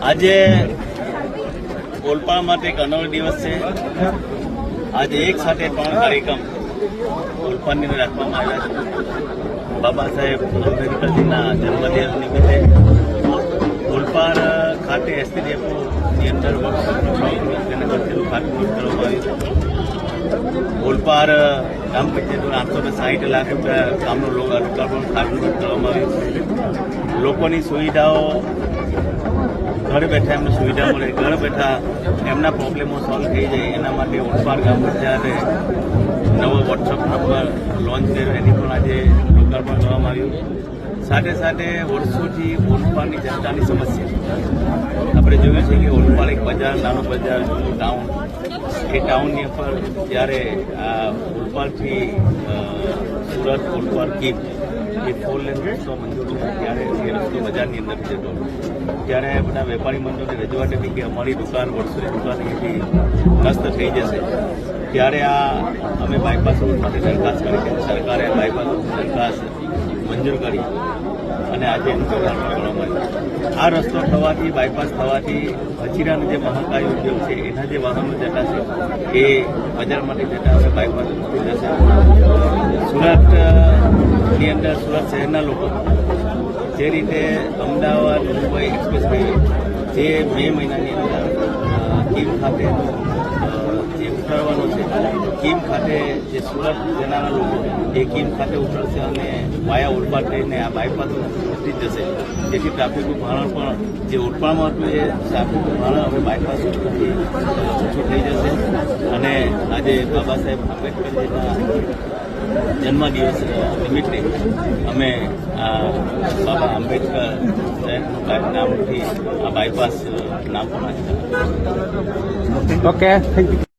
આજે ઓલપાડ માટે એક અનોખો દિવસ છે. આજે એક સાથે ત્રણ કાર્યક્રમ ઓલપાડની રાખવામાં આવ્યા છે. બાબા સાહેબ આંબેડકરજીના જન્મદિવસ નિમિત્તે ઓલપાડ ખાતે એસટી ડેપોની અંદર વર્કશોપનું ખાતમુહૂર્ત કરવામાં આવ્યું ઓલપાડ ગ્રામ પંચાયતનું આઠસો ને સાહીઠ લાખ રૂપિયા કામનું લોકાર્પણ ખાતમુહૂર્ત કરવામાં આવ્યું લોકોની સુવિધાઓ ઘરે બેઠા એમને સુવિધા મળે, ઘર બેઠા એમના પ્રોબ્લેમો સોલ્વ થઈ જાય, એના માટે ઓળપાડ ગામ જ્યારે નવો વોટ્સઅપ નંબર લોન્ચ કર્યો, એની પણ આજે લોકાર્પણ કરવામાં આવ્યું સાથે સાથે વર્ષોથી ઓલપાડની જનતાની સમસ્યા આપણે જોયું છે કે ઓલપાડ એક બજાર, નાનું બજાર જૂનું ટાઉન એ ટાઉનની ઉપર જ્યારે આ ઓલપાડથી સુરત ઓલપાડ કીપ એ ફોર લેન રસ્તો મંજૂર ત્યારે એ રસ્તો બજારની અંદર જતો ત્યારે બધા વેપારી મંડળોની રજૂઆત હતી કે અમારી દુકાન વર્ષોની દુકાન એથી નષ્ટ થઈ જશે. ત્યારે આ અમે બાયપાસ રોડ માટે દરખાસ્ત કરી કે સરકારે બાયપાસ દરખાસ્ત મંજૂર કરી અને આજે આ રસ્તો થવાથી બાયપાસ થવાથી હજીરાનો જે મહાકાય ઉદ્યોગ છે, એના જે વાહનો જતા છે, એ બજાર માટે જતા હવે બાયપાસ જશે સુરત અ, સુરત શહેરના લોકો જે રીતે અમદાવાદ મુંબઈ એક્સપ્રેસ વે જે મે મહિનાની અંદર કીમ ખાતે જે ઉતરવાનો છે કીમ ખાતે જે સુરત જનારા લોકો એ કીમ ખાતે ઉતરશે અને વાયા ઓલપાડ થઈને આ બાયપાસ ઉતરી જશે જેથી ટ્રાફિકનું ભારણ પણ જે ઓલપાડમાં હતું એ ટ્રાફિકનું ભારણ હવે બાયપાસ ઓછું થઈ જશે. અને આજે બાબા સાહેબ આંબેડકરજીના જન્મદિવસ નિમિત્તે અમે બાબા આંબેડકર નામથી આ બાયપાસ નામ પણ ઓકે થેન્ક યુ